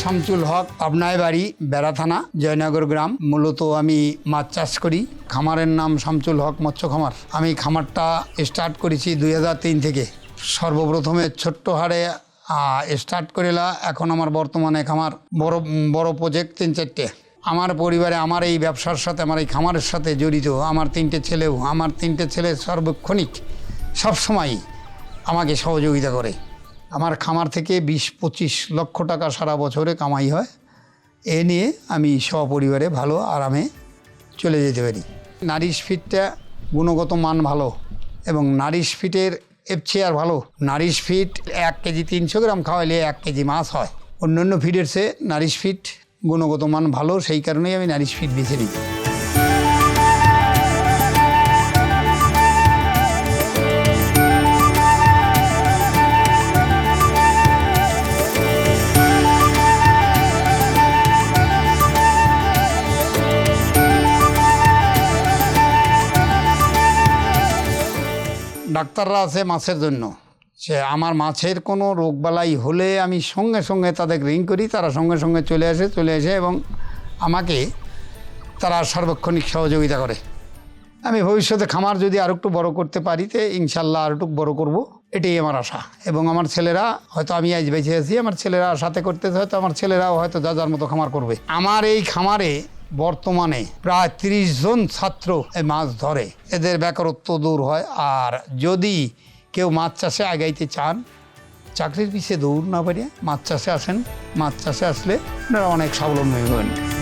শামচুল হক আপনায় বাড়ি, বেড়া থানা, জয়নগর গ্রাম। মূলত আমি মাছ চাষ করি। খামারের নাম শামচুল হক মৎস্য খামার। আমি খামারটা স্টার্ট করেছি দুই তিন থেকে। সর্বপ্রথমে ছোট্ট হারে স্টার্ট করিলা। এখন আমার বর্তমানে খামার বড় বড় প্রজেক্ট তিন চারটে। আমার পরিবারে আমার এই ব্যবসার সাথে, আমার এই খামারের সাথে জড়িত। আমার তিনটে ছেলেও, আমার তিনটে ছেলে সর্বক্ষণিক সবসময়ই আমাকে সহযোগিতা করে। আমার খামার থেকে বিশ, পঁচিশ লক্ষ টাকা সারা বছরে কামাই হয়। এ নিয়ে আমি সপরিবারে ভালো আরামে চলে যেতে পারি। নারিশ ফিটটা গুণগত মান ভালো এবং নারিশ ফিটের এর আর ভালো। নারিশ ফিট এক কেজি তিনশো গ্রাম খাওয়াইলে এক কেজি মাছ হয়। অন্যান্য ফিডের চেয়ে নারিশ ফিট গুণগত মান ভালো, সেই কারণেই আমি নারিশ ফিট বেছে নিই। ডাক্তাররা আছে মাছের জন্য। সে আমার মাছের কোনো রোগবালাই হলে আমি সঙ্গে সঙ্গে তাদের রিং করি, তারা সঙ্গে সঙ্গে চলে আসে চলে আসে এবং আমাকে তারা সার্বক্ষণিক সহযোগিতা করে। আমি ভবিষ্যতে খামার যদি আর একটু বড় করতে পারি তে ইনশাল্লাহ আর একটু বড় করব, এটাই আমার আশা। এবং আমার ছেলেরা, হয়তো আমি আজ বেঁচে আছি, আমার ছেলেরা সাথে করতেছে, হয়তো আমার ছেলেরাও হয়তো যা যার মতো খামার করবে। আমার এই খামারে বর্তমানে প্রায় তিরিশ জন ছাত্র এই মাছ ধরে। এদের বেকারত্ব দূর হয়। আর যদি কেউ মাছ চাষে আগাইতে চান, চাকরির পিছিয়ে দৌড় না পারিয়ে মাছ চাষে আসেন। মাছ চাষে আসলে আপনারা অনেক স্বাবলম্বী হবেন।